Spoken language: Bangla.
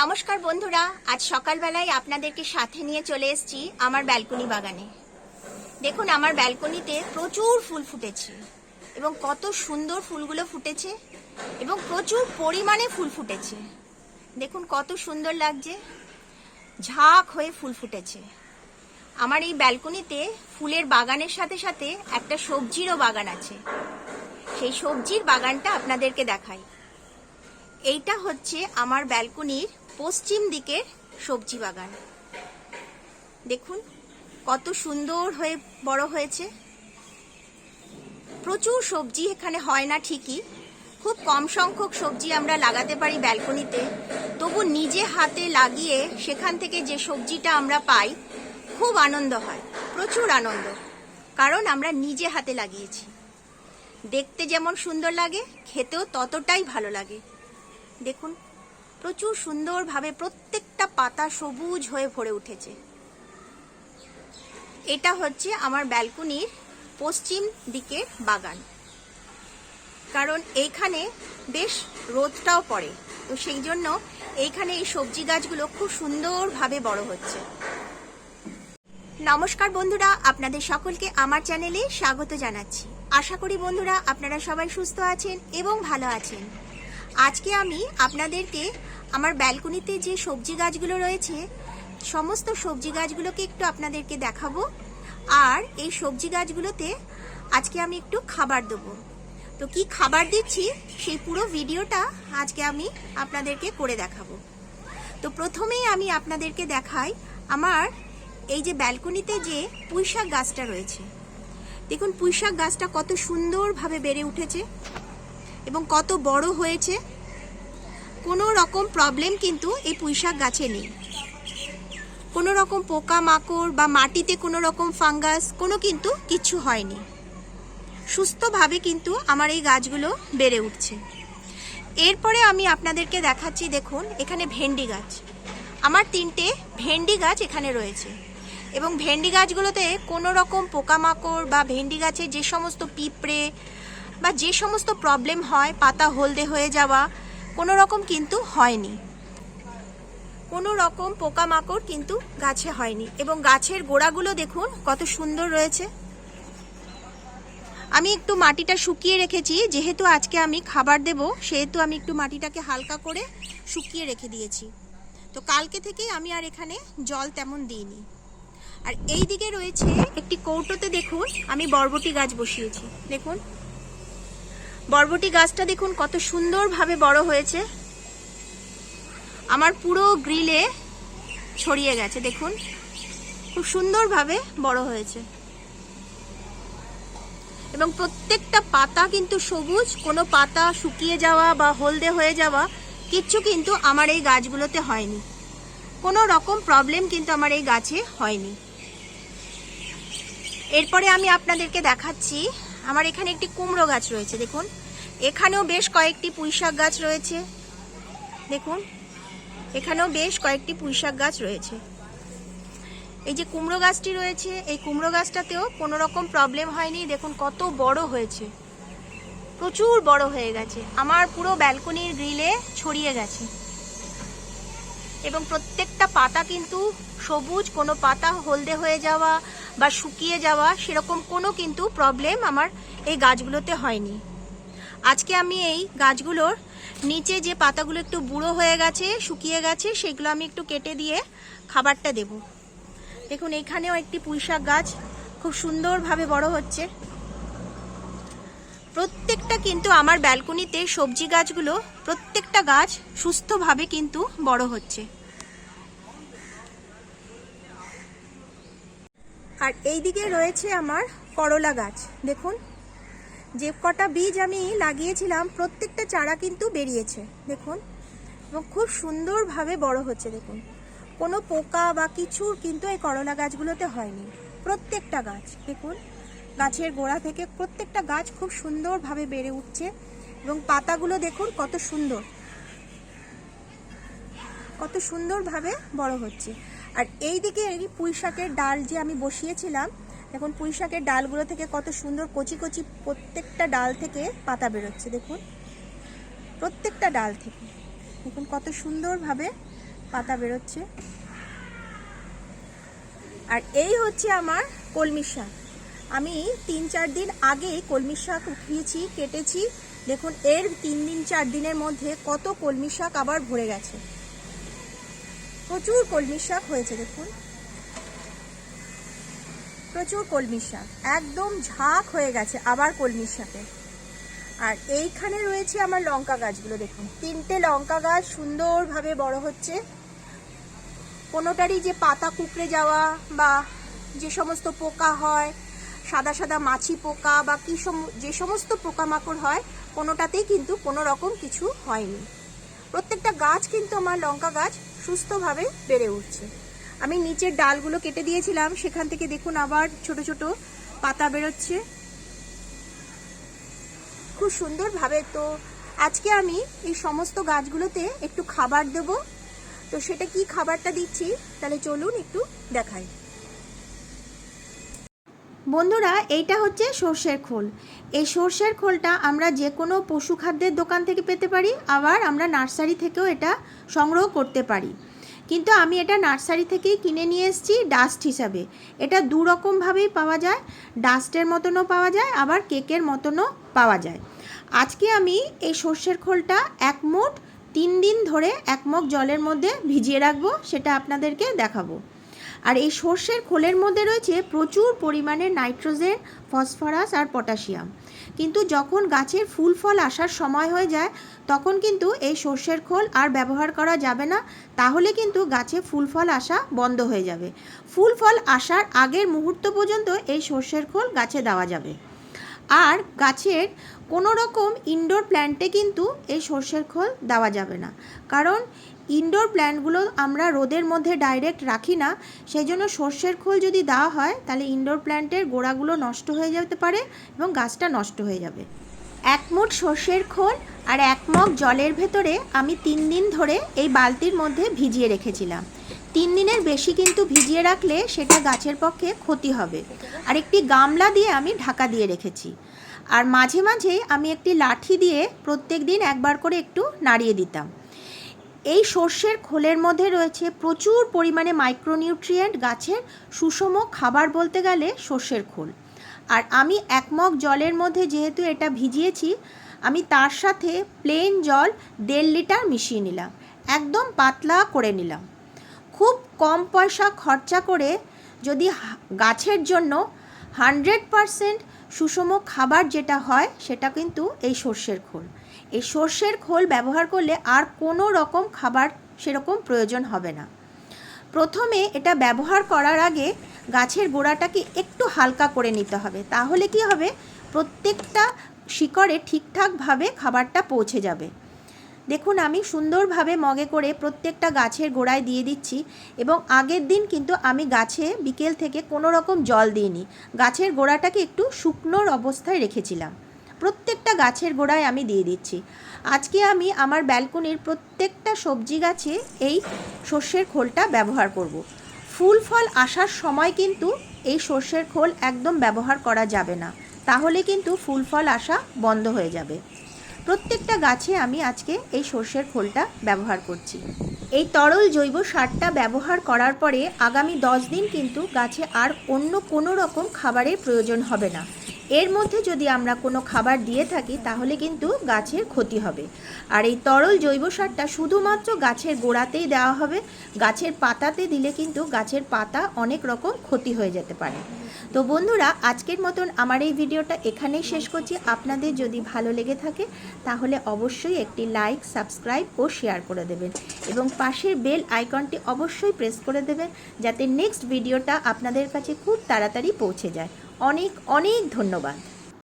নমস্কার বন্ধুরা, আজ সকালবেলায় আপনাদেরকে সাথে নিয়ে চলে এসেছি আমার ব্যালকনি বাগানে। দেখুন, আমার ব্যালকনিতে প্রচুর ফুল ফুটেছে এবং কত সুন্দর ফুলগুলো ফুটেছে এবং প্রচুর পরিমাণে ফুল ফুটেছে। দেখুন, কত সুন্দর লাগছে। ঝাঁক হয়ে ফুল ফুটেছে। আমার এই ব্যালকনিতে ফুলের বাগানের সাথে সাথে একটা সবজিরও বাগান আছে। সেই সবজির বাগানটা আপনাদেরকে দেখাই। এইটা হচ্ছে আমার ব্যালকনির পশ্চিম দিকের সবজি বাগান। দেখুন, কত সুন্দর হয়ে বড় হয়েছে। প্রচুর সবজি এখানে হয় না ঠিকই। খুব কম সংখ্যক সবজি আমরা লাগাতে পারি ব্যালকনিতে। তবু নিজে হাতে লাগিয়ে সেখান থেকে যে সবজিটা আমরা পাই, খুব আনন্দ হয়, প্রচুর আনন্দ। কারণ আমরা নিজে হাতে লাগিয়েছি। দেখতে যেমন সুন্দর লাগে, খেতেও ততটাই ভালো লাগে। দেখুন প্রচুর সুন্দরভাবে প্রত্যেকটা পাতা সবুজ হয়ে ভরে উঠেছে। এটা হচ্ছে আমার ব্যালকনির পশ্চিম দিকের বাগান। কারণ এইখানে বেশ রোদটাও পড়ে, তো সেই জন্য এইখানে এই সবজি গাছগুলো খুব সুন্দরভাবে বড় হচ্ছে। নমস্কার বন্ধুরা, আপনাদের সকলকে আমার চ্যানেলে স্বাগত জানাচ্ছি। আশা করি বন্ধুরা আপনারা সবাই সুস্থ আছেন এবং ভালো আছেন। আজকে আমি আপনাদেরকে আমার ব্যালকনিতে যে সবজি গাছগুলো রয়েছে, সমস্ত সবজি গাছগুলোকে একটু আপনাদেরকে দেখাবো। আর এই সবজি গাছগুলোতে আজকে আমি একটু খাবার দেবো। তো কি খাবার দিচ্ছি, সেই পুরো ভিডিওটা আজকে আমি আপনাদেরকে করে দেখাবো। তো প্রথমেই আমি আপনাদেরকে দেখাই আমার এই যে ব্যালকনিতে যে পুঁইশাক গাছটা রয়েছে। দেখুন, পুঁইশাক গাছটা কত সুন্দরভাবে বেড়ে উঠেছে এবং কত বড় হয়েছে। কোনো রকম প্রবলেম কিন্তু এই পুঁইশাক গাছে নেই। কোনো রকম পোকা মাকড় বা মাটিতে কোনো রকম ফাঙ্গাস, কোনো কিন্তু কিছু হয়নি। সুস্থভাবে কিন্তু আমার এই গাছগুলো বেড়ে উঠছে। এরপরে আমি আপনাদেরকে দেখাচ্ছি, দেখুন, এখানে ভেন্ডি গাছ। আমার তিনটে ভেন্ডি গাছ এখানে রয়েছে এবং ভেন্ডি গাছগুলোতে কোনো রকম পোকামাকড় বা ভেন্ডি গাছে যে সমস্ত পিঁপড়ে বা যে সমস্ত প্রবলেম হয়, পাতা হলদে হয়ে যাওয়া কোনো রকম কিন্তু হয়নি। কোনো রকম পোকামাকড় কিন্তু গাছে হয়নি। এবং গাছের গোড়াগুলো দেখুন, কত সুন্দর রয়েছে। আমি একটু মাটিটা শুকিয়ে রেখেছি, যেহেতু আজকে আমি খাবার দেব, সেহেতু আমি একটু মাটিটাকে হালকা করে শুকিয়ে রেখে দিয়েছি। তো কালকে থেকে আমি আর এখানে জল তেমন দিইনি। আর এই দিকে রয়েছে একটি কৌটোতে দেখুন, আমি বরবটি গাছ বসিয়েছি। দেখুন বরবটি গাছটা দেখুন কত সুন্দরভাবে বড় হয়েছে। আমার পুরো গ্রিলে ছড়িয়ে গেছে, দেখুন। খুব সুন্দরভাবে বড় হয়েছে। এবং প্রত্যেকটা পাতা কিন্তু সবুজ, কোনো পাতা শুকিয়ে যাওয়া বা হলদে হয়ে যাওয়া কিচ্ছু কিন্তু আমার এই গাছগুলোতে হয়নি। কোনো রকম প্রবলেম কিন্তু আমার এই গাছে হয়নি। এরপরে আমি আপনাদেরকে দেখাচ্ছি আমার এখানে একটি কুমড়ো গাছ রয়েছে, দেখুন। এখানেও বেশ কয়েকটি পুঁইশাক গাছ রয়েছে, দেখুন। এখানেও বেশ কয়েকটি পুঁইশাক গাছ রয়েছে। এই যে কুমড়ো গাছটি রয়েছে, এই কুমড়ো গাছটাতেও কোনো রকম প্রবলেম হয়নি। দেখুন, কত বড় হয়েছে। প্রচুর বড় হয়ে গেছে। আমার পুরো ব্যালকনির গ্রিলে ছড়িয়ে গেছে। এবং প্রত্যেকটা পাতা কিন্তু সবুজ, কোনো পাতা হলদে হয়ে যাওয়া বা শুকিয়ে যাওয়া, সেরকম কোনো কিন্তু প্রবলেম আমার এই গাছগুলোতে হয়নি। আজকে আমি এই গাছগুলোর নিচে যে পাতাগুলো একটু বুড়ো হয়ে গেছে, শুকিয়ে গেছে, সেগুলো আমি একটু কেটে দিয়ে খাবারটা দেব। দেখুন, এখানেও একটি পুঁইশাক গাছ খুব সুন্দরভাবে বড় হচ্ছে। প্রত্যেকটা কিন্তু আমার ব্যালকনিতে সবজি গাছগুলো, প্রত্যেকটা গাছ সুস্থভাবে কিন্তু বড় হচ্ছে। আর এই দিকে রয়েছে আমার করলা গাছ, দেখুন। যে কটা বীজ আমি লাগিয়েছিলাম, প্রত্যেকটা চারা কিন্তু বেরিয়েছে, দেখুন। এবং খুব সুন্দরভাবে বড় হচ্ছে, দেখুন। কোনো পোকা বা কিছুর কিন্তু এই করলা গাছগুলোতে হয়নি, প্রত্যেকটা গাছ, দেখুন। গাছের গোড়া থেকে প্রত্যেকটা গাছ খুব সুন্দরভাবে বেড়ে উঠছে এবং পাতাগুলো দেখুন কত সুন্দর। কত সুন্দরভাবে বড় হচ্ছে। আর এই দিকে পুঁই শাকের ডাল যে আমি বসিয়েছিলাম, দেখুন পুঁই শাকের ডালগুলো থেকে কত সুন্দর কচি কচি প্রত্যেকটা ডাল থেকে পাতা বেরোচ্ছে, দেখুন। প্রত্যেকটা ডাল থেকে। দেখুন কত সুন্দরভাবে পাতা বেরোচ্ছে। আর এই হচ্ছে আমার কলমি শাক। আমি তিন চার দিন আগেই কলমি শাক উঠিয়েছি, কেটেছি। দেখুন, এর তিন দিন, চার দিনের মধ্যে কত কলমি শাক আবার ভরে গেছে। প্রচুর কলমি শাক হয়েছে, দেখুন। প্রচুর কলমি শাক, একদম ঝাঁক হয়ে গেছে আবার কলমি শাকে। আর এইখানে রয়েছে আমার লঙ্কা গাছগুলো, দেখুন। তিনটে লঙ্কা গাছ সুন্দরভাবে বড় হচ্ছে। কোনোটারই যে পাতা কুকড়ে যাওয়া বা যে সমস্ত পোকা হয় সাদা সাদা মাছি পোকা বা কি যে সমস্ত পোকামাকড় হয়, কোনোটাতেই কিন্তু কোনো রকম কিছু হয়নি। প্রত্যেকটা গাছ কিন্তু আমার লঙ্কা গাছ সুস্থভাবে বেড়ে উঠছে। আমি নিচের ডালগুলো কেটে দিয়েছিলাম, সেখান থেকে দেখুন আবার ছোট ছোট পাতা বেরোচ্ছে। খুব সুন্দরভাবে তো আজকে আমি এই সমস্ত গাছগুলোতে একটু খাবার দেব। তো সেটা কি খাবারটা দিচ্ছি, তাহলে চলুন একটু দেখাই। বন্ধুরা, এইটা হচ্ছে সর্ষের খোল। এই সর্ষের খোলটা আমরা যে কোনো পশু খাদ্যের দোকান থেকে পেতে পারি, আবার আমরা নার্সারি থেকেও এটা সংগ্রহ করতে পারি। কিন্তু আমি এটা নার্সারি থেকেই কিনে নিয়ে এসেছি ডাস্ট হিসাবে। এটা দু রকমভাবেই পাওয়া যায়, ডাস্টের মতনও পাওয়া যায়, আবার কেকের মতনও পাওয়া যায়। আজকে আমি এই সর্ষের খোলটা এক মুঠ তিন দিন ধরে এক মগ জলের মধ্যে ভিজিয়ে রাখব, সেটা আপনাদেরকে দেখাবো। আর এই সর্ষের খোলের মধ্যে রয়েছে প্রচুর পরিমাণে নাইট্রোজেন, ফসফরাস আর পটাশিয়াম। কিন্তু যখন গাছের ফুল ফল আসার সময় হয়ে যায়, তখন কিন্তু এই সর্ষের খোল আর ব্যবহার করা যাবে না। তাহলে কিন্তু গাছে ফুল ফল আসা বন্ধ হয়ে যাবে। ফুল ফল আসার আগের মুহূর্ত পর্যন্ত এই সর্ষের খোল গাছে দেওয়া যাবে। আর গাছের কোনো রকম ইনডোর প্ল্যান্টে কিন্তু এই সর্ষের খোল দেওয়া যাবে না। কারণ ইনডোর প্ল্যান্টগুলো আমরা রোদের মধ্যে ডাইরেক্ট রাখি না সেই জন্য সর্ষের খোল যদি দেওয়া হয়, তাহলে ইনডোর প্ল্যান্টের গোড়াগুলো নষ্ট হয়ে যেতে পারে এবং গাছটা নষ্ট হয়ে যাবে। এক মুঠ সর্ষের খোল আর এক মগ জলের ভেতরে আমি তিন দিন ধরে এই বালতির মধ্যে ভিজিয়ে রেখেছিলাম। তিন দিনের বেশি কিন্তু ভিজিয়ে রাখলে সেটা গাছের পক্ষে ক্ষতি হবে। আর একটি গামলা দিয়ে আমি ঢাকা দিয়ে রেখেছি। আর মাঝে মাঝে আমি একটি লাঠি দিয়ে প্রত্যেক দিন একবার করে একটু নাড়িয়ে দিতাম। এই সর্ষের খোলের মধ্যে রয়েছে প্রচুর পরিমাণে মাইক্রোনিউট্রিয়েন্ট গাছের সুষম খাবার বলতে গেলে সর্ষের খোল। আর আমি এক মগ জলের মধ্যে যেহেতু এটা ভিজিয়েছি, আমি তার সাথে প্লেন জল দেড় লিটার মিশিয়ে নিলাম। একদম পাতলা করে নিলাম। খুব কম পয়সা খরচা করে যদি গাছের জন্য হান্ড্রেড পারসেন্ট সুষম খাবার যেটা হয়, সেটা কিন্তু এই সর্ষের খোল। এই সর্ষের খোল ব্যবহার করলে আর কোনো রকম খাবার সেরকম প্রয়োজন হবে না। প্রথমে এটা ব্যবহার করার আগে গাছের গোড়াটাকে একটু হালকা করে নিতে হবে। তাহলে কি হবে? প্রত্যেকটা শিকড়ে ঠিকঠাকভাবে খাবারটা পৌঁছে যাবে। দেখুন, আমি সুন্দরভাবে মগে করে প্রত্যেকটা গাছের গোড়ায় দিয়ে দিচ্ছি এবং আগের দিন কিন্তু আমি গাছে বিকেল থেকে কোনো রকম জল দিইনি। গাছের গোড়াটাকে একটু শুকনোর অবস্থায় রেখেছিলাম। প্রত্যেকটা গাছের গোড়ায় আমি দিয়ে দিচ্ছি। আজকে আমি আমার ব্যালকনির প্রত্যেকটা সবজি গাছে এই সর্ষের খোলটা ব্যবহার করব। ফুল ফল আসার সময় কিন্তু এই সর্ষের খোল একদম ব্যবহার করা যাবে না। তাহলে কিন্তু ফুল ফল আসা বন্ধ হয়ে যাবে। প্রত্যেকটা গাছে আমি আজকে এই সর্ষের খোলটা ব্যবহার করছি। এই তরল জৈব সারটা ব্যবহার করার পরে আগামী দশ দিন কিন্তু গাছে আর অন্য কোনো রকম খাবারের প্রয়োজন হবে না। এর মধ্যে যদি আমরা কোনো খাবার দিয়ে থাকি, তাহলে কিন্তু গাছের ক্ষতি হবে। আর এই তরল জৈব সারটা শুধুমাত্র গাছের গোড়াতেই দেওয়া হবে। গাছের পাতাতে দিলে কিন্তু গাছের পাতা অনেক রকম ক্ষতি হয়ে যেতে পারে। তো বন্ধুরা, আজকের মতন আমার এই ভিডিওটা এখানেই শেষ করছি। আপনাদের যদি ভালো লেগে থাকে, তাহলে অবশ্যই একটি লাইক, সাবস্ক্রাইব ও শেয়ার করে দেবেন। এবং পাশের বেল আইকনটি অবশ্যই প্রেস করে দেবেন, যাতে নেক্সট ভিডিওটা আপনাদের কাছে খুব তাড়াতাড়ি পৌঁছে যায়। অনেক অনেক ধন্যবাদ।